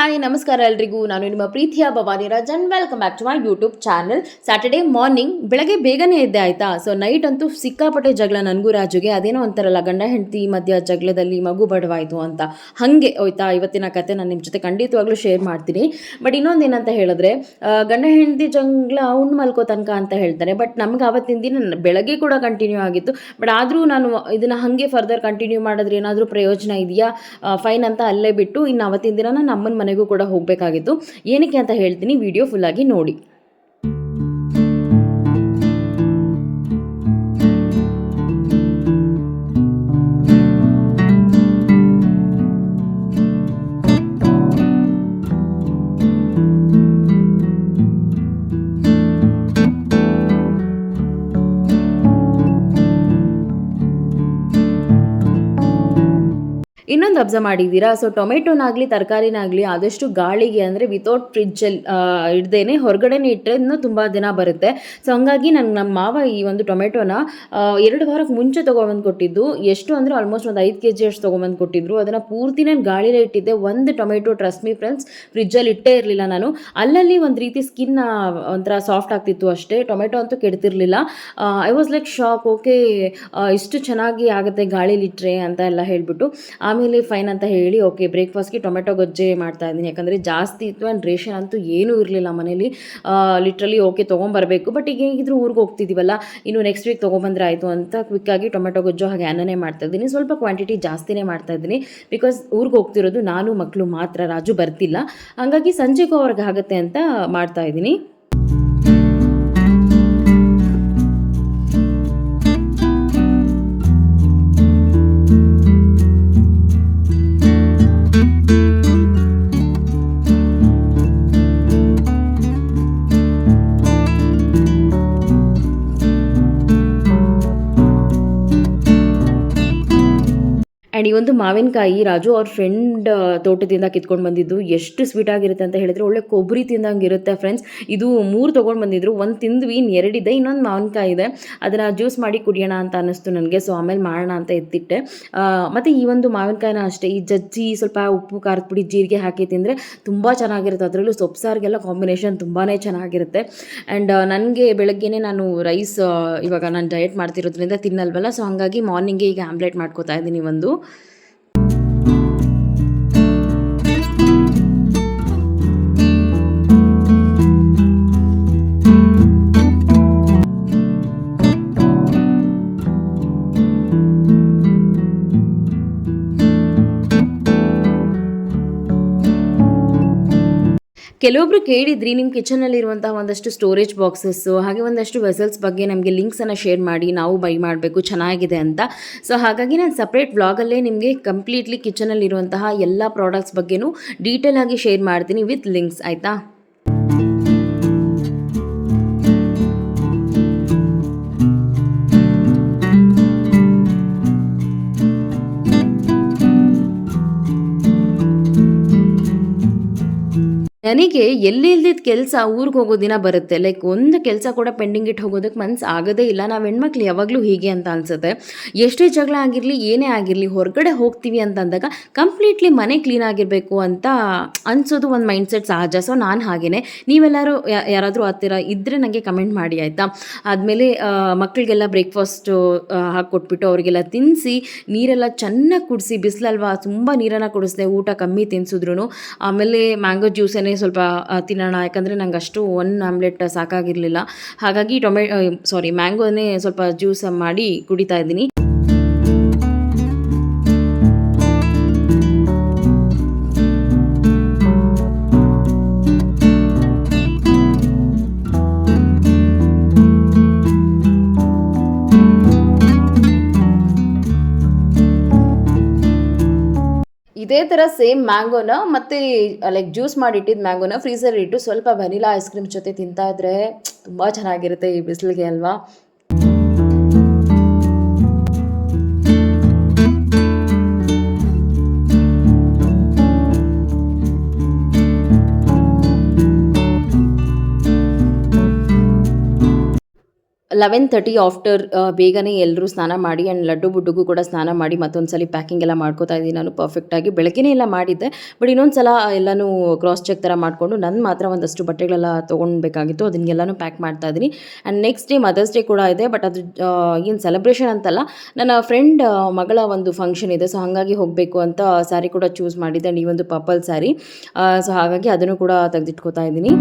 Hi, ನಮಸ್ಕಾರ ಎಲ್ರಿಗೂ. ನಾನು ನಿಮ್ಮ ಪ್ರೀತಿಯ Bhavani Rajan. Welcome back to my YouTube channel Saturday morning ಬೆಳಗ್ಗೆ ಬೇಗನೆ ಇದ್ದೆ ಆಯ್ತಾ? ಸೊ ನೈಟ್ ಅಂತೂ ಸಿಕ್ಕಾಪಟ್ಟೆ ಜಗಳ ನನಗೂ ರಾಜುಗೆ. ಅದೇನೋ ಅಂತಾರಲ್ಲ ಗಂಡ ಹೆಂಡತಿ ಮಧ್ಯ ಜಗಳದಲ್ಲಿ ಮಗು ಬಡವಾಯಿತು ಅಂತ. ಹಾಗೆ ಹೋಯ್ತಾ? ಇವತ್ತಿನ ಕತೆ ನಾನು ನಿಮ್ಮ ಜೊತೆ ಖಂಡಿತವಾಗ್ಲೂ ಶೇರ್ ಮಾಡ್ತೀನಿ. ಬಟ್ ಇನ್ನೊಂದು ಏನಂತ ಹೇಳಿದ್ರೆ ಗಂಡ ಹೆಂಡತಿ ಜಗಳ ಉಣ್ಣು ಮಲ್ಕೋ ತನಕ ಅಂತ ಹೇಳ್ತಾರೆ. ಬಟ್ ನಮ್ಗೆ ಆವತ್ತಿನ ದಿನ ಬೆಳಗ್ಗೆ ಕೂಡ ಕಂಟಿನ್ಯೂ ಆಗಿತ್ತು. ಬಟ್ ಆದರೂ ನಾನು ಇದನ್ನು ಹಾಗೆ ಫರ್ದರ್ ಕಂಟಿನ್ಯೂ ಮಾಡಿದ್ರೆ ಏನಾದರೂ ಪ್ರಯೋಜನ ಇದೆಯಾ? ಫೈನ್ ಅಂತ ಅಲ್ಲೇ ಬಿಟ್ಟು ಇನ್ನು ಅವತ್ತಿನ ದಿನ ನಾನು ಅಮ್ಮನ ಮನೆಗೂ ಕೂಡ ಹೋಗಬೇಕಾಗಿತ್ತು ಏನಕ್ಕೆ ಅಂತ ಹೇಳ್ತೀನಿ ವಿಡಿಯೋ ಫುಲ್ಲಾಗಿ ನೋಡಿ. ಇನ್ನೊಂದು ಅಬ್ಸರ್ವ್ ಮಾಡಿದ್ದೀರಾ? ಸೊ ಟೊಮೆಟೊನಾಗಲಿ, ತರಕಾರಿನಾಗಲಿ ಆದಷ್ಟು ಗಾಳಿಗೆ ಅಂದರೆ ವಿತೌಟ್ ಫ್ರಿಜ್ಜಲ್ಲಿ ಇಡ್ದೇನೆ ಹೊರಗಡೆನೇ ಇಟ್ಟರೆ ಇನ್ನೂ ತುಂಬ ದಿನ ಬರುತ್ತೆ. ಸೊ ಹಂಗಾಗಿ ನಂಗೆ ನಮ್ಮ ಮಾವ ಈ ಒಂದು ಟೊಮೆಟೊನ ಎರಡು ವಾರಕ್ಕೆ ಮುಂಚೆ ತೊಗೊಂಬಂದು ಕೊಟ್ಟಿದ್ದು. ಎಷ್ಟು ಅಂದರೆ ಆಲ್ಮೋಸ್ಟ್ ಒಂದು ಐದು ಕೆ ಜಿ ಅಷ್ಟು ತೊಗೊಂಬಂದು ಕೊಟ್ಟಿದ್ರು. ಅದನ್ನು ಪೂರ್ತಿ ನಾನು ಗಾಳಿಲೇ ಇಟ್ಟಿದ್ದೆ. ಒಂದು ಟೊಮೆಟೊ ಟ್ರಸ್ಟ್ ಮೀ ಫ್ರೆಂಡ್ಸ್ ಫ್ರಿಜ್ಜಲ್ಲಿ ಇಟ್ಟೇ ಇರಲಿಲ್ಲ ನಾನು. ಅಲ್ಲಲ್ಲಿ ಒಂದು ರೀತಿ ಸ್ಕಿನ್ ಒಂಥರ ಸಾಫ್ಟ್ ಆಗ್ತಿತ್ತು ಅಷ್ಟೇ. ಟೊಮೆಟೊ ಅಂತೂ ಕೆಡ್ತಿರ್ಲಿಲ್ಲ. I was like shock okay ಇಷ್ಟು ಚೆನ್ನಾಗಿ ಆಗುತ್ತೆ ಗಾಳಿಲಿಟ್ರೆ ಅಂತ ಎಲ್ಲ ಹೇಳಿಬಿಟ್ಟು. ಆಮೇಲೆ ಫೈನ್ ಅಂತ ಹೇಳಿ ಓಕೆ ಬ್ರೇಕ್ಫಾಸ್ಟ್ಗೆ ಟೊಮೆಟೊ ಗೊಜ್ಜೆ ಮಾಡ್ತಾ ಇದ್ದೀನಿ. ಯಾಕಂದರೆ ಜಾಸ್ತಿ ಇತ್ತು ಆ್ಯಂಡ್ ರೇಷನ್ ಅಂತೂ ಏನೂ ಇರಲಿಲ್ಲ ಮನೇಲಿ. Literally okay ತೊಗೊಂಬರಬೇಕು. ಬಟ್ ಈಗ ಹೇಗಿದ್ರು ಊರಿಗೆ ಹೋಗ್ತಿದ್ದೀವಲ್ಲ ಇನ್ನು ನೆಕ್ಸ್ಟ್ ವೀಕ್ ತೊಗೊಂಬಂದ್ರೆ ಆಯಿತು ಅಂತ ಕ್ವಿಕ್ಕಾಗಿ ಟೊಮೆಟೊ ಗೊಜ್ಜು ಹಾಗೆ ಅನ್ನನೇ ಮಾಡ್ತಾ ಇದ್ದೀನಿ. ಸ್ವಲ್ಪ ಕ್ವಾಂಟಿಟಿ ಜಾಸ್ತಿನೇ ಮಾಡ್ತಾ ಇದ್ದೀನಿ. ಬಿಕಾಸ್ ಊರಿಗೆ ಹೋಗ್ತಿರೋದು ನಾನು ಮಕ್ಕಳು ಮಾತ್ರ, ರಾಜು ಬರ್ತಿಲ್ಲ. ಹಾಗಾಗಿ ಸಂಜೆಗೂ ಅವ್ರಿಗೆ ಆಗುತ್ತೆ ಅಂತ ಮಾಡ್ತಾ ಇದ್ದೀನಿ. ಈ ಒಂದು ಮಾವಿನಕಾಯಿ ರಾಜು ಅವ್ರ ಫ್ರೆಂಡ್ ತೋಟದಿಂದ ಕಿತ್ಕೊಂಡು ಬಂದಿದ್ದು ಎಷ್ಟು ಸ್ವೀಟ್ ಆಗಿರುತ್ತೆ ಅಂತ ಹೇಳಿದ್ರೆ ಒಳ್ಳೆ ಕೊಬ್ಬರಿ ತಿಂದಂಗೆ ಇರುತ್ತೆ ಫ್ರೆಂಡ್ಸ್ ಇದು ಮೂರು ತೊಗೊಂಡು ಬಂದಿದ್ರು, ಒಂದು ತಿಂದ್ವಿ ಇನ್ನು ಎರಡಿದೆ ಇನ್ನೊಂದು ಮಾವಿನಕಾಯಿ ಇದೆ. ಅದನ್ನು ಜ್ಯೂಸ್ ಮಾಡಿ ಕುಡಿಯೋಣ ಅಂತ ಅನ್ನಿಸ್ತು ನನಗೆ ಸೊ ಆಮೇಲೆ ಮಾಡೋಣ ಅಂತ ಎತ್ತಿಟ್ಟೆ. ಮತ್ತು ಈ ಒಂದು ಮಾವಿನಕಾಯಿನ ಅಷ್ಟೇ, ಈ ಜಜ್ಜಿ, ಸ್ವಲ್ಪ ಉಪ್ಪು, ಖಾರದ ಪುಡಿ, ಜೀರಿಗೆ ಹಾಕಿ ತಿಂದರೆ ತುಂಬ ಚೆನ್ನಾಗಿರುತ್ತೆ. ಅದರಲ್ಲೂ ಸೊಪ್ಪು ಸಾರಿಗೆಲ್ಲ ಕಾಂಬಿನೇಷನ್ ತುಂಬಾ ಚೆನ್ನಾಗಿರುತ್ತೆ. ಆ್ಯಂಡ್ ನನಗೆ ಬೆಳಗ್ಗೆನೇ ನಾನು ರೈಸ್ ಇವಾಗ ನಾನು ಡಯಟ್ ಮಾಡ್ತಿರೋದ್ರಿಂದ ತಿನ್ನಲ್ವಲ್ಲ ಸೊ ಹಾಗಾಗಿ ಮಾರ್ನಿಂಗೇ ಈಗ ಆಮ್ಲೆಟ್ ಮಾಡ್ಕೋತಾ ಇದ್ದೀನಿ ಒಂದು. ಕೆಲವೊಬ್ರು ಕೇಳಿದ್ರಿ ನಿಮ್ಮ ಕಿಚನಲ್ಲಿರುವಂತಹ ಒಂದಷ್ಟು ಸ್ಟೋರೇಜ್ ಬಾಕ್ಸಸ್ಸು ಹಾಗೆ ಒಂದಷ್ಟು ವೆಸಲ್ಸ್ ಬಗ್ಗೆ ನಮಗೆ ಲಿಂಕ್ಸನ್ನು ಶೇರ್ ಮಾಡಿ, ನಾವು ಬೈ ಮಾಡಬೇಕು, ಚೆನ್ನಾಗಿದೆ ಅಂತ. ಸೊ ಹಾಗಾಗಿ ನಾನು ಸಪ್ರೇಟ್ ವ್ಲಾಗಲ್ಲೇ ನಿಮಗೆ ಕಂಪ್ಲೀಟ್ಲಿ ಕಿಚನಲ್ಲಿರುವಂತಹ ಎಲ್ಲ ಪ್ರಾಡಕ್ಟ್ಸ್ ಬಗ್ಗೆನೂ ಡೀಟೇಲ್ ಆಗಿ ಶೇರ್ ಮಾಡ್ತೀನಿ ವಿತ್ ಲಿಂಕ್ಸ್ ಆಯಿತಾ? ನನಗೆ ಎಲ್ಲಿಲ್ದಿದ್ದ ಕೆಲಸ ಊರಿಗೆ ಹೋಗೋ ದಿನ ಬರುತ್ತೆ. ಲೈಕ್ ಒಂದು ಕೆಲಸ ಕೂಡ ಪೆಂಡಿಂಗ್ ಇಟ್ಟು ಹೋಗೋದಕ್ಕೆ ಮನ್ಸು ಆಗೋದೇ ಇಲ್ಲ. ನಾವು ಹೆಣ್ಮಕ್ಳು ಯಾವಾಗಲೂ ಹೀಗೆ ಅಂತ ಅನ್ಸುತ್ತೆ. ಎಷ್ಟೇ ಜಗಳ ಆಗಿರಲಿ, ಏನೇ ಆಗಿರಲಿ, ಹೊರಗಡೆ ಹೋಗ್ತೀವಿ ಅಂತ ಅಂದಾಗ ಕಂಪ್ಲೀಟ್ಲಿ ಮನೆ ಕ್ಲೀನ್ ಆಗಿರಬೇಕು ಅಂತ ಅನ್ಸೋದು ಒಂದು ಮೈಂಡ್ಸೆಟ್ ಸಹಜ. ಸೊ ನಾನು ಹಾಗೇನೆ. ನೀವೆಲ್ಲರೂ ಯಾರಾದರೂ ಹತ್ತಿರ ಇದ್ದರೆ ನನಗೆ ಕಮೆಂಟ್ ಮಾಡಿ, ಆಯಿತಾ? ಆದಮೇಲೆ ಮಕ್ಕಳಿಗೆಲ್ಲ ಬ್ರೇಕ್ಫಾಸ್ಟು ಹಾಕ್ಕೊಟ್ಬಿಟ್ಟು ಅವರಿಗೆಲ್ಲ ತಿನ್ನಿಸಿ ನೀರೆಲ್ಲ ಚೆನ್ನಾಗಿ ಕುಡಿಸಿ, ಬಿಸಿಲಲ್ವಾ, ತುಂಬ ನೀರನ್ನು ಕುಡಿಸ್ದೆ, ಊಟ ಕಮ್ಮಿ ತಿನ್ಸಿದ್ರು ಆಮೇಲೆ ಮ್ಯಾಂಗೋ ಜ್ಯೂಸನ್ನೇ ಸ್ವಲ್ಪ ತಿನ್ನೋಣ. ಯಾಕಂದರೆ ನಂಗೆ ಅಷ್ಟು ಒನ್ ಆಮ್ಲೆಟ್ ಸಾಕಾಗಿರಲಿಲ್ಲ. ಹಾಗಾಗಿ ಟೊಮೆ ಸಾರಿ ಮ್ಯಾಂಗೋನೇ ಸ್ವಲ್ಪ ಜ್ಯೂಸ್ ಮಾಡಿ ಕುಡಿತಾ ಇದ್ದೀನಿ. ಇದೇ ಥರ ಸೇಮ್ ಮ್ಯಾಂಗೋನ ಮತ್ತು ಲೈಕ್ ಜ್ಯೂಸ್ ಮಾಡಿಟ್ಟಿದ್ದು ಮ್ಯಾಂಗೋನ ಫ್ರೀಸರ್ ಇಟ್ಟು ಸ್ವಲ್ಪ ವೆನಿಲಾ ಐಸ್ ಕ್ರೀಮ್ ಜೊತೆ ತಿಂತಾ ಇದ್ರೆ ತುಂಬ ಚೆನ್ನಾಗಿರುತ್ತೆ ಈ ಬಿಸಿಲಿಗೆ ಅಲ್ವಾ? ಲೆವೆನ್ ತರ್ಟಿ ಆಫ್ಟರ್ ಬೇಗನೆ ಎಲ್ಲರೂ ಸ್ನಾನ ಮಾಡಿ ಆ್ಯಂಡ್ ಲಡ್ಡು ಬುಡ್ಡುಗೂ ಕೂಡ ಸ್ನಾನ ಮಾಡಿ ಮತ್ತೊಂದು ಸಲ ಪ್ಯಾಕಿಂಗ್ ಎಲ್ಲ ಮಾಡ್ಕೋತಾ ಇದ್ದೀನಿ. ನಾನು ಪರ್ಫೆಕ್ಟಾಗಿ ಬೆಳಗ್ಗೆನೇ ಎಲ್ಲ ಮಾಡಿದ್ದೆ. ಬಟ್ ಇನ್ನೊಂದು ಸಲ ಎಲ್ಲನೂ ಕ್ರಾಸ್ ಚೆಕ್ ಥರ ಮಾಡಿಕೊಂಡು ನನ್ನ ಮಾತ್ರ ಒಂದಷ್ಟು ಬಟ್ಟೆಗಳೆಲ್ಲ ತೊಗೊಳ್ಬೇಕಾಗಿತ್ತು ಅದನ್ನೆಲ್ಲನೂ ಪ್ಯಾಕ್ ಮಾಡ್ತಾ ಇದ್ದೀನಿ. And next day mother's day ಕೂಡ ಇದೆ. ಬಟ್ ಅದು ಏನು ಸೆಲೆಬ್ರೇಷನ್ ಅಂತಲ್ಲ, ನನ್ನ ಫ್ರೆಂಡ್ ಮಗಳ ಒಂದು ಫಂಕ್ಷನ್ ಇದೆ. ಸೊ ಹಾಗಾಗಿ ಹೋಗಬೇಕು ಅಂತ ಸ್ಯಾರಿ ಕೂಡ ಚೂಸ್ ಮಾಡಿದ್ದೆ. ಆ್ಯಂಡ್ ಈ ಒಂದು ಪರ್ಪಲ್ ಸ್ಯಾರಿ ಸೊ ಹಾಗಾಗಿ ಅದನ್ನು ಕೂಡ ತೆಗೆದಿಟ್ಕೋತಾ ಇದ್ದೀನಿ.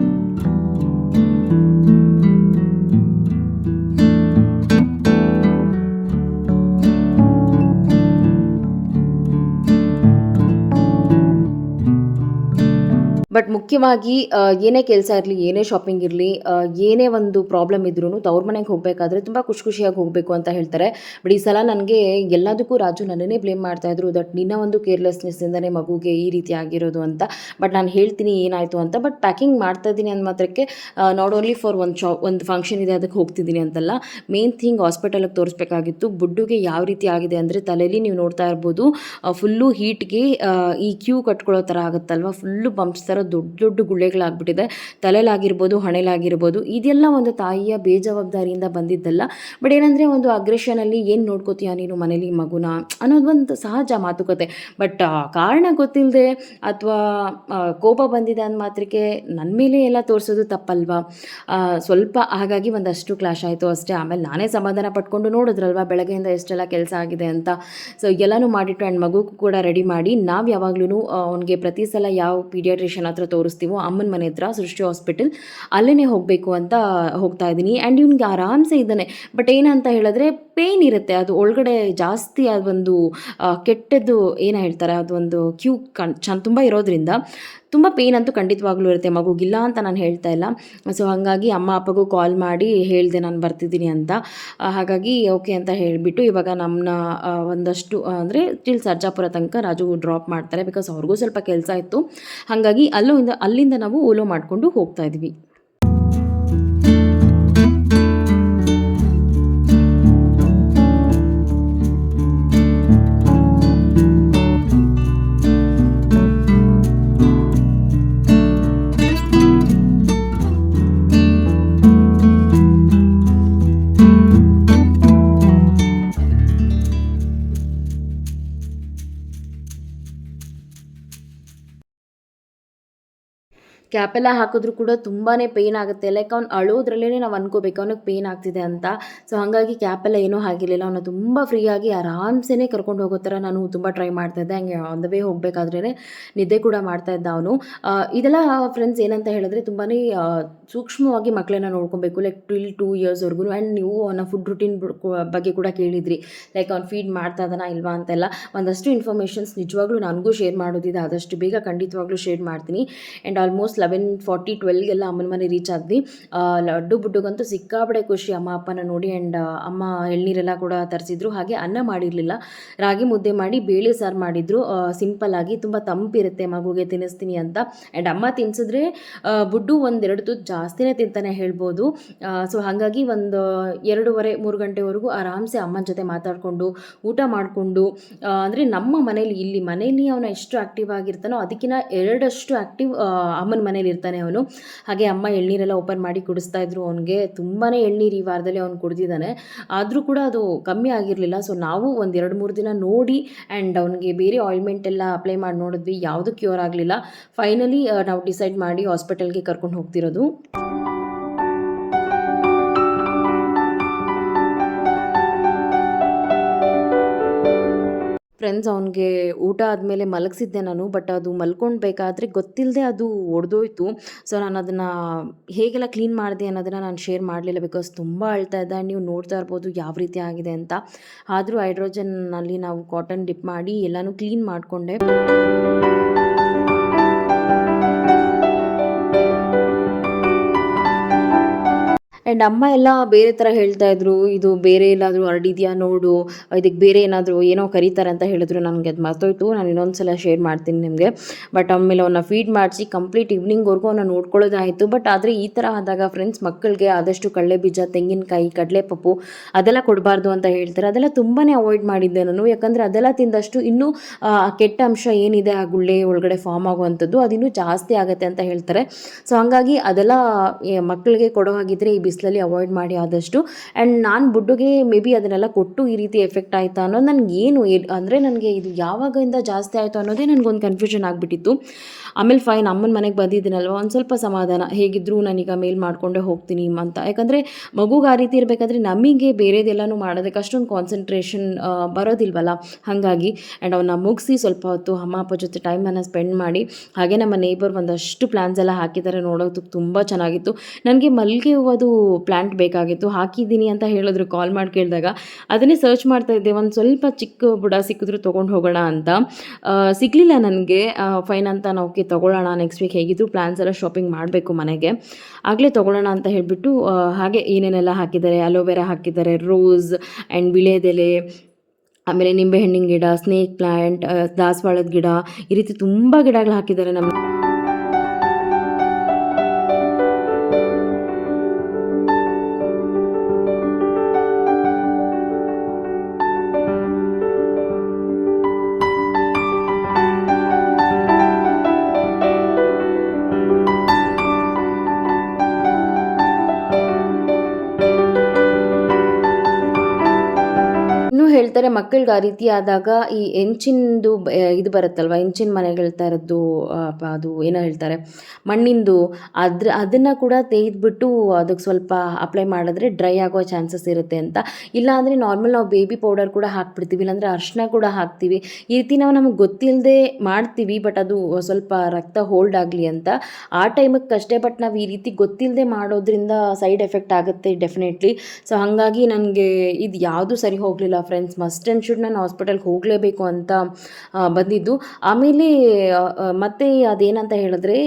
ಬಟ್ ಮುಖ್ಯವಾಗಿ ಏನೇ ಕೆಲಸ ಇರಲಿ, ಏನೇ ಶಾಪಿಂಗ್ ಇರಲಿ ಏನೇ ಒಂದು ಪ್ರಾಬ್ಲಮ್ ಇದ್ರೂ ತವ್ರ ಮನೆಗೆ ಹೋಗಬೇಕಾದ್ರೆ ತುಂಬ ಖುಷಿ ಖುಷಿಯಾಗಿ ಹೋಗಬೇಕು ಅಂತ ಹೇಳ್ತಾರೆ. ಬಟ್ ಈ ಸಲ ನನಗೆ ಎಲ್ಲದಕ್ಕೂ ರಾಜು ನನ್ನನ್ನೇ ಬ್ಲೇಮ್ ಮಾಡ್ತಾಯಿದ್ರು ದಟ್ ನಿನ್ನ ಒಂದು ಕೇರ್ಲೆಸ್ನೆಸ್ಸಿಂದನೇ ಮಗುಗೆ ಈ ರೀತಿ ಆಗಿರೋದು ಅಂತ. ಬಟ್ ನಾನು ಹೇಳ್ತೀನಿ ಏನಾಯಿತು ಅಂತ. ಬಟ್ ಪ್ಯಾಕಿಂಗ್ ಮಾಡ್ತಾ ಇದ್ದೀನಿ ಅಂದ ಮಾತ್ರಕ್ಕೆ ನಾಟ್ ಓನ್ಲಿ ಫಾರ್ ಒಂದು ಶಾ ಒಂದು ಫಂಕ್ಷನ್ ಇದೆ, ಅದಕ್ಕೆ ಹೋಗ್ತಿದ್ದೀನಿ ಅಂತಲ್ಲ. ಮೇನ್ ಥಿಂಗ್ ಹಾಸ್ಪಿಟಲಿಗೆ ತೋರಿಸ್ಬೇಕಾಗಿತ್ತು. ಬುಡ್ಡುಗೆ ಯಾವ ರೀತಿ ಆಗಿದೆ ಅಂದರೆ ತಲೆಯಲ್ಲಿ ನೀವು ನೋಡ್ತಾ ಇರ್ಬೋದು ಫುಲ್ಲು ಹೀಟ್ಗೆ ಈ ಕ್ಯೂ ಕಟ್ಕೊಳ್ಳೋ ಥರ ಆಗುತ್ತಲ್ವ? ಫುಲ್ಲು ಬಂಪ್ಸ್ ಥರ ದೊಡ್ಡ ದೊಡ್ಡ ಗುಳ್ಳೆಗಳಾಗ್ಬಿಟ್ಟಿದೆ. ತಲೆಲಾಗಿರ್ಬೋದು, ಹಣೆಲಾಗಿರ್ಬೋದು, ಇದೆಲ್ಲ ಒಂದು ತಾಯಿಯ ಬೇಜವಾಬ್ದಾರಿಯಿಂದ ಬಂದಿದ್ದಲ್ಲ. ಬಟ್ ಏನಂದರೆ ಒಂದು ಅಗ್ರೆಷನಲ್ಲಿ ಏನು ನೋಡ್ಕೋತೀಯ ನೀನು ಮನೇಲಿ ಮಗುನ ಅನ್ನೋದು ಒಂದು ಸಹಜ ಮಾತುಕತೆ. ಬಟ್ ಕಾರಣ ಗೊತ್ತಿಲ್ಲದೆ ಅಥವಾ ಕೋಪ ಬಂದಿದೆ ಅಂದ ಮಾತ್ರಕ್ಕೆ ನನ್ನ ಮೇಲೆ ಎಲ್ಲ ತೋರಿಸೋದು ತಪ್ಪಲ್ವಾ? ಸ್ವಲ್ಪ ಹಾಗಾಗಿ ಒಂದಷ್ಟು ಕ್ಲಾಶ್ ಆಯಿತು ಅಷ್ಟೇ. ಆಮೇಲೆ ನಾನೇ ಸಮಾಧಾನ ಪಟ್ಕೊಂಡು ನೋಡಿದ್ರಲ್ವಾ ಬೆಳಗ್ಗೆಯಿಂದ ಎಷ್ಟೆಲ್ಲ ಕೆಲಸ ಆಗಿದೆ ಅಂತ. ಸೊ, ಎಲ್ಲನೂ ಮಾಡಿಟ್ಟು ಆ್ಯಂಡ್ ಮಗು ಕೂಡ ರೆಡಿ ಮಾಡಿ ನಾವು ಯಾವಾಗ್ಲೂ ಅವನಿಗೆ ಪ್ರತಿ ಸಲ ಯಾವ ಪೀಡಿಯಾಟ್ರಿಷನ್ ಹತ್ರ ತೋರಿಸ್ತೀವೋ ಅಮ್ಮನ ಮನೆ ಹತ್ರ, ಸೃಷ್ಟಿ ಹಾಸ್ಪಿಟಲ್ ಅಲ್ಲೇ ಹೋಗಬೇಕು ಅಂತ ಹೋಗ್ತಾ ಇದ್ದೀನಿ. ಆ್ಯಂಡ್ ಇವ್ನಿಗೆ ಆರಾಮ್ಸೆ ಇದ್ದಾನೆ. ಬಟ್ ಏನಂತ ಹೇಳಿದ್ರೆ ಪೇಯ್ನ್ ಇರುತ್ತೆ. ಅದು ಒಳಗಡೆ ಜಾಸ್ತಿ ಅದೊಂದು ಕೆಟ್ಟದ್ದು, ಏನು ಹೇಳ್ತಾರೆ ಅದೊಂದು ಕ್ಯೂ, ಕಣ್ ಚಂದ ತುಂಬ ಇರೋದ್ರಿಂದ. ತುಂಬ ಪೇಯ್ನ್ ಅಂತೂ ಖಂಡಿತವಾಗ್ಲೂ ಇರುತ್ತೆ, ಮಗುಗಿಲ್ಲ ಅಂತ ನಾನು ಹೇಳ್ತಾ ಇಲ್ಲ. ಸೊ ಹಾಗಾಗಿ ಅಮ್ಮ, ಅಪ್ಪಗೂ ಕಾಲ್ ಮಾಡಿ ಹೇಳಿದೆ ನಾನು ಬರ್ತಿದ್ದೀನಿ ಅಂತ. ಹಾಗಾಗಿ ಓಕೆ ಅಂತ ಹೇಳಿಬಿಟ್ಟು ಇವಾಗ ನಮ್ಮನ್ನ ಒಂದಷ್ಟು ಅಂದರೆ ಟಿಲ್ ಸರ್ಜಾಪುರ ತನಕ ರಾಜು ಡ್ರಾಪ್ ಮಾಡ್ತಾರೆ ಬಿಕಾಸ್ ಅವ್ರಿಗೂ ಸ್ವಲ್ಪ ಕೆಲಸ ಇತ್ತು. ಹಾಗಾಗಿ ಅಲ್ಲೂ ಅಲ್ಲಿಂದ ನಾವು ಓಲೋ ಮಾಡಿಕೊಂಡು ಹೋಗ್ತಾ ಇದ್ವಿ. ಕ್ಯಾಪೆಲ್ಲ ಹಾಕಿದ್ರು ಕೂಡ ತುಂಬಾ ಪೇಯ್ನ್ ಆಗುತ್ತೆ. ಲೈಕ್ ಅವ್ನು ಅಳೋದ್ರಲ್ಲೇ ನಾವು ಅನ್ಕೋಬೇಕು, ಅವ್ನಿಗೆ ಪೇಯ್ನ್ ಆಗ್ತಿದೆ ಅಂತ. ಸೊ ಹಾಗಾಗಿ ಕ್ಯಾಪೆಲ್ಲ ಏನೂ ಆಗಿರಲಿಲ್ಲ. ಅವನು ತುಂಬ ಫ್ರೀಯಾಗಿ ಆರಾಮ್ಸೇ ಕರ್ಕೊಂಡು ಹೋಗೋ ಥರ ನಾನು ತುಂಬ ಟ್ರೈ ಮಾಡ್ತಾ ಇದ್ದೆ. ಹಂಗೆ ಆನ್ ದ ವೇ ಹೋಗಬೇಕಾದ್ರೇ ನಿದ್ದೆ ಕೂಡ ಮಾಡ್ತಾ ಇದ್ದ ಅವನು. ಇದೆಲ್ಲ ಫ್ರೆಂಡ್ಸ್ ಏನಂತ ಹೇಳಿದ್ರೆ ತುಂಬಾ ಸೂಕ್ಷ್ಮವಾಗಿ ಮಕ್ಕಳನ್ನ ನೋಡ್ಕೊಬೇಕು. ಲೈಕ್ ಟಿಲ್ ಟೂ ಇಯರ್ಸ್ವರೆಗೂ ಆ್ಯಂಡ್ ನೀವು ಅವನ ಫುಡ್ ರುಟೀನ್ ಬಗ್ಗೆ ಕೂಡ ಕೇಳಿದ್ರಿ. ಲೈಕ್ ಅವ್ನು ಫೀಡ್ ಮಾಡ್ತಾ ಇದ್ದಾನ ಇಲ್ವಾ ಅಂತೆಲ್ಲ. ಒಂದಷ್ಟು ಇನ್ಫಾರ್ಮೇಷನ್ಸ್ ನಿಜವಾಗ್ಲೂ ನನಗೂ ಶೇರ್ ಮಾಡೋದಿದೆ. ಆದಷ್ಟು ಬೇಗ ಖಂಡಿತವಾಗ್ಲೂ ಶೇರ್ ಮಾಡ್ತೀನಿ. ಆ್ಯಂಡ್ ಆಲ್ಮೋಸ್ಟ್ ಲೆವೆನ್ ಫಾರ್ಟಿ ಟ್ವೆಲ್ಗೆಲ್ಲ ಅಮ್ಮನ ಮನೆ ರೀಚ್ ಆದ್ವಿ. ಲಡ್ಡು ಬುಡ್ಡುಗಂತೂ ಸಿಕ್ಕಾಪಡೆ ಖುಷಿ ಅಮ್ಮ ಅಪ್ಪನ ನೋಡಿ ಆ್ಯಂಡ್ ಅಮ್ಮ ಎಳ್ನೀರೆಲ್ಲ ಕೂಡ ತರಿಸಿದ್ರು. ಹಾಗೆ ಅನ್ನ ಮಾಡಿರಲಿಲ್ಲ. ರಾಗಿ ಮುದ್ದೆ ಮಾಡಿ ಬೇಳೆ ಸಾರು ಮಾಡಿದ್ರು. ಸಿಂಪಲ್ ಆಗಿ ತುಂಬ ತಂಪಿರುತ್ತೆ ಮಗುಗೆ ತಿನ್ನಿಸ್ತೀನಿ ಅಂತ. ಆ್ಯಂಡ್ ಅಮ್ಮ ತಿನ್ಸಿದ್ರೆ ಬುಡ್ಡು ಒಂದೆರಡು ತುತ್ತು ಜಾಸ್ತಿನೇ ತಿಂತಾನೆ ಹೇಳ್ಬೋದು. ಸೊ ಹಾಗಾಗಿ ಒಂದು ಎರಡೂವರೆ, ಮೂರು ಗಂಟೆವರೆಗೂ ಆರಾಮ್ಸೆ ಅಮ್ಮನ ಜೊತೆ ಮಾತಾಡಿಕೊಂಡು, ಊಟ ಮಾಡಿಕೊಂಡು ಅಂದರೆ ನಮ್ಮ ಮನೇಲಿ ಇಲ್ಲಿ ಮನೇಲಿ ಅವನ ಎಷ್ಟು ಆ್ಯಕ್ಟಿವ್ ಆಗಿರ್ತಾನೋ ಅದಕ್ಕಿಂತ ಎರಡಷ್ಟು ಆ್ಯಕ್ಟಿವ್ ಅಮ್ಮನ ಮನೇಲಿ ಇರ್ತಾನೆ ಅವನು. ಹಾಗೆ ಅಮ್ಮ ಎಳ್ನೀರೆಲ್ಲ ಓಪನ್ ಮಾಡಿ ಕುಡಿಸ್ತಾ ಇದ್ರು. ಅವನಿಗೆ ತುಂಬಾ ಎಳ್ನೀರು ಈ ವಾರದಲ್ಲಿ ಅವ್ನು ಕುಡಿದಿದ್ದಾನೆ. ಆದರೂ ಕೂಡ ಅದು ಕಮ್ಮಿ ಆಗಿರಲಿಲ್ಲ. ಸೊ ನಾವು ಒಂದು ಎರಡು ಮೂರು ದಿನ ನೋಡಿ ಆ್ಯಂಡ್ ಅವನಿಗೆ ಬೇರೆ ಆಯಿಲ್ಮೆಂಟ್ ಎಲ್ಲ ಅಪ್ಲೈ ಮಾಡಿ ನೋಡಿದ್ವಿ. ಯಾವುದೂ ಕ್ಯೂರ್ ಆಗಲಿಲ್ಲ. ಫೈನಲಿ ನಾವು ಡಿಸೈಡ್ ಮಾಡಿ ಹಾಸ್ಪಿಟಲ್ಗೆ ಕರ್ಕೊಂಡು ಹೋಗ್ತಿರೋದು. ಫ್ರೆಂಡ್ಸ್ ಅವನಿಗೆ ಊಟ ಆದಮೇಲೆ ಮಲಗಿಸಿದ್ದೆ ನಾನು ಬಟ್ ಅದು ಮಲ್ಕೊಳ್ಬೇಕಾದ್ರೆ ಗೊತ್ತಿಲ್ಲದೆ ಅದು ಒಡೆದೋಯ್ತು. ಸೊ ನಾನು ಅದನ್ನು ಹೇಗೆಲ್ಲ ಕ್ಲೀನ್ ಮಾಡಿದೆ ಅನ್ನೋದನ್ನು ನಾನು ಶೇರ್ ಮಾಡಲಿಲ್ಲ ಬಿಕಾಸ್ ತುಂಬ ಅಳ್ತಾ ಇದ್ದೆ. ನೀವು ನೋಡ್ತಾ ಇರ್ಬೋದು ಯಾವ ರೀತಿ ಆಗಿದೆ ಅಂತ. ಆದರೂ ಹೈಡ್ರೋಜನ್ನಲ್ಲಿ ನಾವು ಕಾಟನ್ ಡಿಪ್ ಮಾಡಿ ಎಲ್ಲನೂ ಕ್ಲೀನ್ ಮಾಡಿಕೊಂಡೆ. ಆ್ಯಂಡ್ ಅಮ್ಮ ಎಲ್ಲ ಬೇರೆ ಥರ ಹೇಳ್ತಾ ಇದ್ರು, ಇದು ಬೇರೆ ಎಲ್ಲಾದರೂ ಹರಡಿದ್ಯಾ ನೋಡು, ಇದಕ್ಕೆ ಬೇರೆ ಏನಾದರೂ ಏನೋ ಕರೀತಾರೆ ಅಂತ ಹೇಳಿದ್ರು ನನಗೆ ಅದು ಮರ್ತೋಯ್ತು. ನಾನು ಇನ್ನೊಂದು ಸಲ ಶೇರ್ ಮಾಡ್ತೀನಿ ನಿಮಗೆ. ಬಟ್ ಆಮೇಲೆ ಅವನ್ನ ಫೀಡ್ ಮಾಡಿಸಿ ಕಂಪ್ಲೀಟ್ ಈವ್ನಿಂಗ್ವರೆಗೂ ಅವನ್ನ ನೋಡ್ಕೊಳ್ಳೋದಾಯಿತು. ಬಟ್ ಆದರೆ ಈ ಥರ ಆದಾಗ ಫ್ರೆಂಡ್ಸ್ ಮಕ್ಕಳಿಗೆ ಆದಷ್ಟು ಕಡಲೆ ಬೀಜ, ತೆಂಗಿನಕಾಯಿ ಕಡಲೆ ಪಪ್ಪು ಅದೆಲ್ಲ ಕೊಡಬಾರ್ದು ಅಂತ ಹೇಳ್ತಾರೆ. ಅದೆಲ್ಲ ತುಂಬಾ ಅವಾಯ್ಡ್ ಮಾಡಿದ್ದೆ ನಾನು. ಯಾಕಂದರೆ ಅದೆಲ್ಲ ತಿಂದಷ್ಟು ಇನ್ನೂ ಕೆಟ್ಟ ಅಂಶ ಏನಿದೆ ಆ ಗುಳ್ಳೆ ಒಳಗಡೆ ಫಾರ್ಮ್ ಆಗುವಂಥದ್ದು ಅದಿನ್ನೂ ಜಾಸ್ತಿ ಆಗುತ್ತೆ ಅಂತ ಹೇಳ್ತಾರೆ. ಸೊ ಹಾಗಾಗಿ ಅದೆಲ್ಲ ಮಕ್ಕಳಿಗೆ ಕೊಡೋ ಹಾಗಿದ್ರೆ ಈ ಬಿಸಿಲು ಬಿಸಿಲಲ್ಲಿ ಅವಾಯ್ಡ್ ಮಾಡಿ ಆದಷ್ಟು. ಆ್ಯಂಡ್ ನಾನು ಬುಡ್ಡುಗೆ ಮೇ ಬಿ ಅದನ್ನೆಲ್ಲ ಕೊಟ್ಟು ಈ ರೀತಿ ಎಫೆಕ್ಟ್ ಆಯಿತಾ ಅನ್ನೋದು ನನಗೆ ಏನು ಅಂದರೆ ನನಗೆ ಇದು ಯಾವಾಗಿಂದ ಜಾಸ್ತಿ ಆಯಿತು ಅನ್ನೋದೇ ನನಗೊಂದು ಕನ್ಫ್ಯೂಷನ್ ಆಗಿಬಿಟ್ಟಿತ್ತು. ಆಮೇಲೆ ಫೈನ್ ಅಮ್ಮನ ಮನೆಗೆ ಬಂದಿದ್ದೀನಲ್ವ? ಒಂದು ಸ್ವಲ್ಪ ಸಮಾಧಾನ. ಹೇಗಿದ್ದರೂ ನಾನೀಗ ಮೇಲ್ ಮಾಡಿಕೊಂಡೇ ಹೋಗ್ತೀನಿ ಅಂತ. ಯಾಕಂದರೆ ಮಗುಗೆ ಆ ರೀತಿ ಇರಬೇಕಾದ್ರೆ ನಮಗೆ ಬೇರೆದೆಲ್ಲನೂ ಮಾಡೋದಕ್ಕೆ ಅಷ್ಟೊಂದು ಕಾನ್ಸಂಟ್ರೇಷನ್ ಬರೋದಿಲ್ವಲ್ಲ? ಹಾಗಾಗಿ ಆ್ಯಂಡ್ ಅವನ್ನ ಮುಗಿಸಿ ಸ್ವಲ್ಪ ಹೊತ್ತು ಅಮ್ಮ, ಅಪ್ಪ ಜೊತೆ ಟೈಮನ್ನು ಸ್ಪೆಂಡ್ ಮಾಡಿ, ಹಾಗೆ ನಮ್ಮ ನೇಬರ್ ಒಂದಷ್ಟು ಪ್ಲ್ಯಾನ್ಸ್ ಎಲ್ಲ ಹಾಕಿದ್ದಾರೆ ನೋಡೋದಕ್ಕೆ ತುಂಬ ಚೆನ್ನಾಗಿತ್ತು. ನನಗೆ ಮಲ್ಲಿಗೆ ಹೂವದು ಪ್ಲ್ಯಾಂಟ್ ಬೇಕಾಗಿತ್ತು, ಹಾಕಿದ್ದೀನಿ ಅಂತ ಹೇಳಿದ್ರು ಕಾಲ್ ಮಾಡಿ ಕೇಳಿದಾಗ, ಅದನ್ನೇ ಸರ್ಚ್ ಮಾಡ್ತಾ ಇದ್ದೆ, ಒಂದು ಸ್ವಲ್ಪ ಚಿಕ್ಕ ಬುಡ ಸಿಕ್ಕಿದ್ರು ತೊಗೊಂಡು ಹೋಗೋಣ ಅಂತ. ಸಿಗಲಿಲ್ಲ ನನಗೆ. ಫೈನ್ ಅಂತ ನಾವು ಓಕೆ ತೊಗೊಳ್ಳೋಣ ನೆಕ್ಸ್ಟ್ ವೀಕ್ ಹೇಗಿದ್ರು ಪ್ಲ್ಯಾನ್ಸ್ ಎಲ್ಲ ಶಾಪಿಂಗ್ ಮಾಡಬೇಕು ಮನೆಗೆ. ಆಗಲೇ ತೊಗೊಳ್ಳೋಣ ಅಂತ ಹೇಳಿಬಿಟ್ಟು ಹಾಗೆ ಏನೇನೆಲ್ಲ ಹಾಕಿದ್ದಾರೆ ಅಲೋವೆರಾ ಹಾಕಿದ್ದಾರೆ ರೋಸ್ ಆ್ಯಂಡ್ ವಿಳೆದೆಲೆ ಆಮೇಲೆ ನಿಂಬೆಹಣ್ಣಿನ ಗಿಡ ಸ್ನೇಕ್ ಪ್ಲ್ಯಾಂಟ್ ದಾಸವಾಳದ ಗಿಡ, ಈ ರೀತಿ ತುಂಬ ಗಿಡಗಳು ಹಾಕಿದ್ದಾರೆ ನಮ್ಮ ಹೇಳ್ತಾರೆ ಮಕ್ಕಳಿಗೆ ಆ ರೀತಿ ಆದಾಗ ಈ ಹೆಂಚಿಂದು ಇದು ಬರುತ್ತಲ್ವ? ಹೆಂಚಿನ ಮನೆಗಳ ಥರದ್ದು ಆ, ಅದು ಏನೋ ಹೇಳ್ತಾರೆ. ಮಣ್ಣಿಂದು ಅದ್ರ ಅದನ್ನು ಕೂಡ ತೆಗೆದುಬಿಟ್ಟು ಅದಕ್ಕೆ ಸ್ವಲ್ಪ ಅಪ್ಲೈ ಮಾಡಿದ್ರೆ ಡ್ರೈ ಆಗೋ ಚಾನ್ಸಸ್ ಇರುತ್ತೆ ಅಂತ. ಇಲ್ಲಾಂದರೆ ನಾರ್ಮಲ್ ನಾವು ಬೇಬಿ ಪೌಡರ್ ಕೂಡ ಹಾಕ್ಬಿಡ್ತೀವಿ ಇಲ್ಲಾಂದರೆ ಅರ್ಶಿನ ಕೂಡ ಹಾಕ್ತೀವಿ. ಈ ರೀತಿ ನಾವು ನಮಗೆ ಗೊತ್ತಿಲ್ಲದೆ ಮಾಡ್ತೀವಿ ಬಟ್ ಅದು ಸ್ವಲ್ಪ ರಕ್ತ ಹೋಲ್ಡ್ ಆಗಲಿ ಅಂತ. ಆ ಟೈಮಕ್ಕೆ ಅಷ್ಟೇ ಬಟ್ ನಾವು ಈ ರೀತಿ ಗೊತ್ತಿಲ್ಲದೆ ಮಾಡೋದ್ರಿಂದ ಸೈಡ್ ಎಫೆಕ್ಟ್ ಆಗುತ್ತೆ ಡೆಫಿನೆಟ್ಲಿ ಸೊ ಹಾಗಾಗಿ ನನಗೆ ಇದು ಯಾವುದು ಸರಿ ಹೋಗಲಿಲ್ಲ ಫ್ರೆಂಡ್ಸ್ ಮಸ್ಟ್ ಆ್ಯಂಡ್ ಶುಡ್ ನಾನು ಹಾಸ್ಪಿಟಲ್ಗೆ ಹೋಗಲೇಬೇಕು ಅಂತ ಬಂದಿದ್ದು. ಆಮೇಲೆ ಮತ್ತೆ ಅದೇನಂತ ಹೇಳಿದ್ರೆ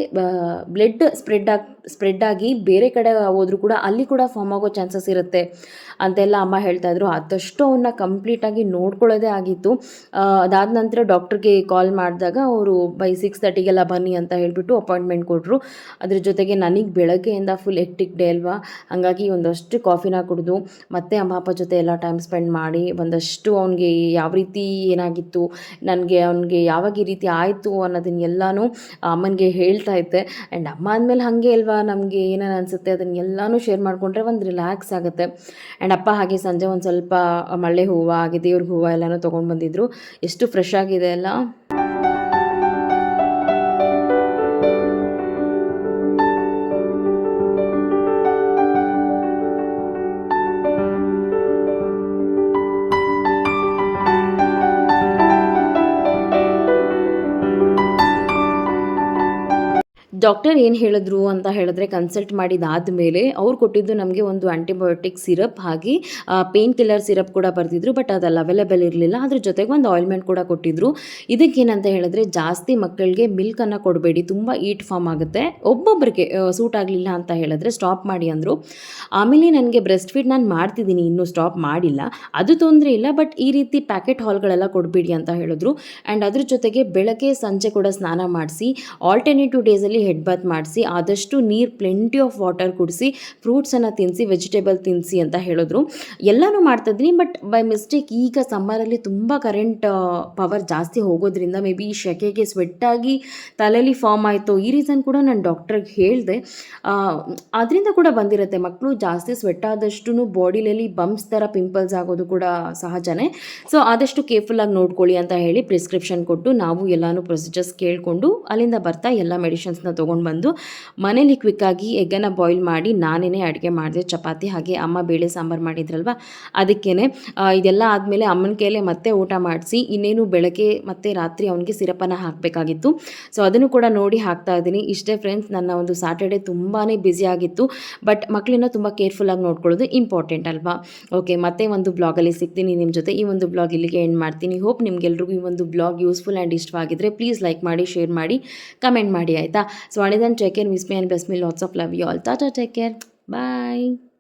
ಬ್ಲಡ್ ಸ್ಪ್ರೆಡ್ ಆಗಿ ಸ್ಪ್ರೆಡ್ ಆಗಿ ಬೇರೆ ಕಡೆ ಹೋದರೂ ಕೂಡ ಅಲ್ಲಿ ಕೂಡ ಫಾರ್ಮ್ ಆಗೋ ಚಾನ್ಸಸ್ ಇರುತ್ತೆ ಅಂತೆಲ್ಲ ಅಮ್ಮ ಹೇಳ್ತಾ ಇದ್ರು. ಆದಷ್ಟು ಅವನ್ನ ಕಂಪ್ಲೀಟಾಗಿ ನೋಡ್ಕೊಳ್ಳೋದೇ ಆಗಿತ್ತು. ಅದಾದ ನಂತರ ಡಾಕ್ಟರ್ಗೆ ಕಾಲ್ ಮಾಡಿದಾಗ ಅವರು ಬೈ ಸಿಕ್ಸ್ ತರ್ಟಿಗೆಲ್ಲ ಬನ್ನಿ ಅಂತ ಹೇಳಿಬಿಟ್ಟು ಅಪಾಯಿಂಟ್ಮೆಂಟ್ ಕೊಟ್ಟರು ಅದ್ರ ಜೊತೆಗೆ ನನಗೆ ಬೆಳಗ್ಗೆಯಿಂದ ಫುಲ್ ಎಕ್ಟಿಕ್ ಡೇ ಅಲ್ವಾ? ಹಂಗಾಗಿ ಒಂದಷ್ಟು ಕಾಫಿನ ಕುಡಿದು ಮತ್ತೆ ಅಮ್ಮ ಅಪ್ಪ ಜೊತೆ ಎಲ್ಲ ಟೈಮ್ ಸ್ಪೆಂಡ್ ಮಾಡಿ ಒಂದಷ್ಟು ಅವನಿಗೆ ಯಾವ ರೀತಿ ಏನಾಗಿತ್ತು, ನನಗೆ ಅವನಿಗೆ ಯಾವಾಗ ಈ ರೀತಿ ಆಯಿತು ಅನ್ನೋದನ್ನ ಎಲ್ಲನೂ ಅಮ್ಮನಿಗೆ ಹೇಳ್ತಾ ಇದ್ದೆ. ಆ್ಯಂಡ್ ಅಮ್ಮ ಅಂದಮೇಲೆ ಹಾಗೆ ಅಲ್ವಾ? ನಮಗೆ ಏನೇನು ಅನಿಸುತ್ತೆ ಅದನ್ನ ಎಲ್ಲನೂ ಶೇರ್ ಮಾಡಿಕೊಂಡ್ರೆ ಒಂದು ರಿಲ್ಯಾಕ್ಸ್ ಆಗುತ್ತೆ. ಆ್ಯಂಡ್ ಅಪ್ಪ ಹಾಗೆ ಸಂಜೆ ಒಂದು ಸ್ವಲ್ಪ ಮಳ್ಳೆ ಹೂವು ಹಾಗೆ ದೇವ್ರ ಹೂವು ಎಲ್ಲನೂ ತೊಗೊಂಡು ಬಂದಿದ್ರು. ಎಷ್ಟು ಫ್ರೆಶ್ ಆಗಿದೆ ಅಲ್ಲ? ಡಾಕ್ಟರ್ ಏನು ಹೇಳಿದ್ರು ಅಂತ ಹೇಳಿದ್ರೆ ಕನ್ಸಲ್ಟ್ ಮಾಡಿದಾದ ಮೇಲೆ ಅವ್ರು ಕೊಟ್ಟಿದ್ದು ನಮಗೆ ಒಂದು ಆ್ಯಂಟಿಬಯೋಟಿಕ್ ಸಿರಪ್ ಹಾಗೆ ಪೇನ್ ಕಿಲ್ಲರ್ ಸಿರಪ್ ಕೂಡ ಬರೆದಿದ್ರು ಬಟ್ ಅದೆಲ್ಲ ಅವೈಲೇಬಲ್ ಇರಲಿಲ್ಲ. ಅದ್ರ ಜೊತೆಗೆ ಒಂದು ಆಯಿಲ್ಮೆಂಟ್ ಕೂಡ ಕೊಟ್ಟಿದ್ರು. ಇದಕ್ಕೇನಂತ ಹೇಳಿದ್ರೆ ಜಾಸ್ತಿ ಮಕ್ಕಳಿಗೆ ಮಿಲ್ಕನ್ನು ಕೊಡಬೇಡಿ, ತುಂಬ ಈಟ್ ಫಾರ್ಮ್ ಆಗುತ್ತೆ. ಒಬ್ಬೊಬ್ಬರಿಗೆ ಸೂಟ್ ಆಗಲಿಲ್ಲ ಅಂತ ಹೇಳಿದ್ರೆ ಸ್ಟಾಪ್ ಮಾಡಿ ಅಂದರು. ಆಮೇಲೆ ನನಗೆ ಬ್ರೆಸ್ಟ್ ಫೀಡ್ ನಾನು ಮಾಡ್ತಿದ್ದೀನಿ, ಇನ್ನೂ ಸ್ಟಾಪ್ ಮಾಡಿಲ್ಲ. ಅದು ತೊಂದರೆ ಇಲ್ಲ ಬಟ್ ಈ ರೀತಿ ಪ್ಯಾಕೆಟ್ ಹಾಲ್ಗಳೆಲ್ಲ ಕೊಡಬೇಡಿ ಅಂತ ಹೇಳಿದ್ರು. ಆ್ಯಂಡ್ ಅದ್ರ ಜೊತೆಗೆ ಬೆಳಗ್ಗೆ ಸಂಜೆ ಕೂಡ ಸ್ನಾನ ಮಾಡಿಸಿ ಆಲ್ಟರ್ನೇಟಿವ್ ಡೇಸಲ್ಲಿ ಹೆಡ್ ಬಾತ್ ಮಾಡಿಸಿ, ಆದಷ್ಟು ನೀರು ಪ್ಲೆಂಟಿ ಆಫ್ ವಾಟರ್ ಕುಡಿಸಿ ಫ್ರೂಟ್ಸನ್ನು ತಿನ್ನಿಸಿ ವೆಜಿಟೇಬಲ್ ತಿನ್ನಿಸಿ ಅಂತ ಹೇಳಿದ್ರು. ಎಲ್ಲನೂ ಮಾಡ್ತಾಯಿದ್ದೀನಿ ಬಟ್ ಬೈ ಮಿಸ್ಟೇಕ್ ಈಗ ಸಮ್ಮರಲ್ಲಿ ತುಂಬ ಕರೆಂಟ್ ಪವರ್ ಜಾಸ್ತಿ ಹೋಗೋದ್ರಿಂದ ಮೇ ಬಿ ಸೆಕೆಗೆ ಸ್ವೆಟ್ಟಾಗಿ ತಲೆಯಲ್ಲಿ ಫಾರ್ಮ್ ಆಯಿತು. ಈ ರೀಸನ್ ಕೂಡ ನಾನು ಡಾಕ್ಟ್ರಿಗೆ ಹೇಳಿದೆ. ಅದರಿಂದ ಕೂಡ ಬಂದಿರುತ್ತೆ. ಮಕ್ಕಳು ಜಾಸ್ತಿ ಸ್ವೆಟ್ ಆದಷ್ಟು ಬಾಡಿಲಲ್ಲಿ ಬಂಪ್ಸ್ ಥರ ಪಿಂಪಲ್ಸ್ ಆಗೋದು ಕೂಡ ಸಹಜನೇ. ಸೊ ಆದಷ್ಟು ಕೇರ್ಫುಲ್ಲಾಗಿ ನೋಡ್ಕೊಳ್ಳಿ ಅಂತ ಹೇಳಿ ಪ್ರಿಸ್ಕ್ರಿಪ್ಷನ್ ಕೊಟ್ಟು ನಾವು ಎಲ್ಲನೂ ಪ್ರೊಸೀಜರ್ಸ್ ಕೇಳಿಕೊಂಡು ಅಲ್ಲಿಂದ ಬರ್ತಾ ಎಲ್ಲ ಮೆಡಿಷನ್ಸ್ನ ತೊಗೊಂಡು ಬಂದು ಮನೇಲಿ ಕ್ವಿಕ್ಕಾಗಿ ಎಗ್ಗನ್ನು ಬಾಯ್ಲ್ ಮಾಡಿ ನಾನೇ ಅಡುಗೆ ಮಾಡಿದೆ ಚಪಾತಿ, ಹಾಗೆ ಅಮ್ಮ ಬೇಳೆ ಸಾಂಬಾರು ಮಾಡಿದ್ರಲ್ವ? ಅದಕ್ಕೇ ಇದೆಲ್ಲ ಆದಮೇಲೆ ಅಮ್ಮನ ಕೈಲೇ ಮತ್ತೆ ಊಟ ಮಾಡಿಸಿ, ಇನ್ನೇನು ಬೆಳಗ್ಗೆ ಮತ್ತು ರಾತ್ರಿ ಅವನಿಗೆ ಸಿರಪನ್ನು ಹಾಕಬೇಕಾಗಿತ್ತು. ಸೊ ಅದನ್ನು ಕೂಡ ನೋಡಿ ಹಾಕ್ತಾ ಇದ್ದೀನಿ. ಇಷ್ಟೇ ಫ್ರೆಂಡ್ಸ್ ನನ್ನ ಒಂದು ಸ್ಯಾಟರ್ಡೆ ತುಂಬಾ ಬ್ಯುಸಿ ಆಗಿತ್ತು. ಬಟ್ ಮಕ್ಕಳನ್ನ ತುಂಬ ಕೇರ್ಫುಲ್ಲಾಗಿ ನೋಡ್ಕೊಳ್ಳೋದು ಇಂಪಾರ್ಟೆಂಟ್ ಅಲ್ವಾ? ಓಕೆ ಮತ್ತೆ ಒಂದು ಬ್ಲಾಗಲ್ಲಿ ಸಿಗ್ತೀನಿ ನಿಮ್ಮ ಜೊತೆ. ಈ ಒಂದು ಬ್ಲಾಗ್ ಇಲ್ಲಿಗೆ ಎಂಡ್ ಮಾಡ್ತೀನಿ. ಹೋಪ್ ನಿಮ್ಗೆಲ್ರಿಗೂ ಈ ಒಂದು ಬ್ಲಾಗ್ ಯೂಸ್ಫುಲ್ ಆ್ಯಂಡ್ ಇಷ್ಟವಾಗಿದ್ದರೆ ಪ್ಲೀಸ್ ಲೈಕ್ ಮಾಡಿ ಶೇರ್ ಮಾಡಿ ಕಮೆಂಟ್ ಮಾಡಿ, ಆಯಿತಾ? So until then, take care, miss me, and best me lots of love, you all. Tata, take care. Bye.